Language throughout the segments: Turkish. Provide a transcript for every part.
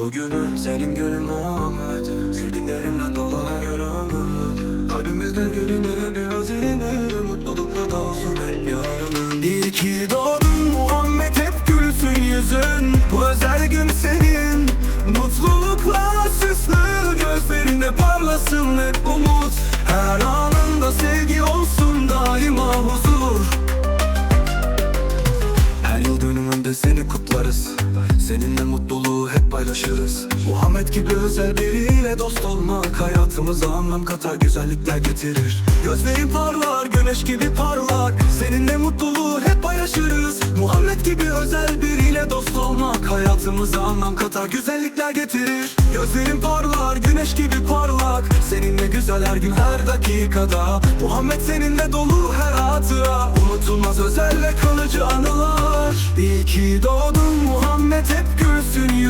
Bugünün senin günün Muhammed Sevdiklerimle dolana görümün Kalbimizden gülünü Seninle mutluluğu hep paylaşırız. Muhammed gibi özel biriyle dost olmak Hayatımıza anlam katar güzellikler getirir. Gözlerin parlar güneş gibi parlak Seninle mutluluğu hep paylaşırız. Muhammed gibi özel biriyle dost olmak Hayatımıza anlam katar güzellikler getirir. Gözlerin parlar güneş gibi parlak. Seninle güzel her gün her dakikada. Muhammed seninle dolu her hatıra. Unutulmaz özel ve kalıcı anılar. İyi ki doğdun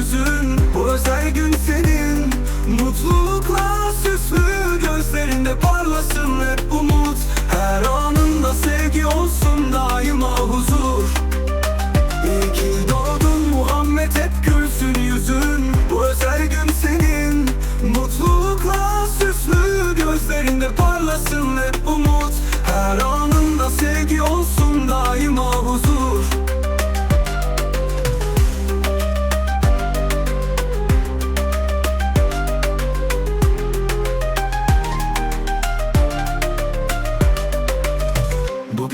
yüzün Bu özel gün senin. Mutlulukla süslü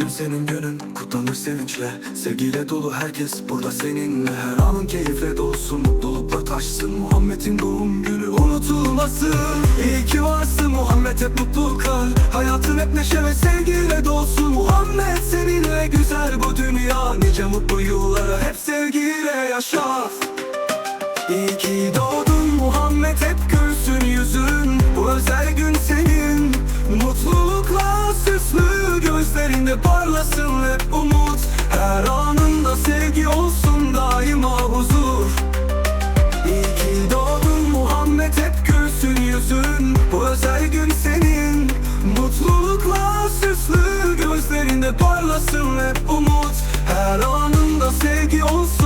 Bugün senin günün kutlanır sevinçle. Sevgiyle dolu herkes burada seninle. Her anın keyifle dolsun mutlulukla taşsın. Muhammed'in doğum günü unutulmasın. İyi ki varsın Muhammed hep mutlu kal. Hayatın hep neşe ve sevgiyle dolsun. Muhammed seninle güzel bu dünya. Nice mutlu yılları hep sevgiyle yaşa. İyi ki doğdun yaşasın hep umut Her anında sevgi olsun daima huzur. İyi ki doğdun Muhammed hep gülsün yüzün. Bu özel gün senin Mutlulukla süslü. Gözlerinde parlasın hep umut Her anında sevgi olsun.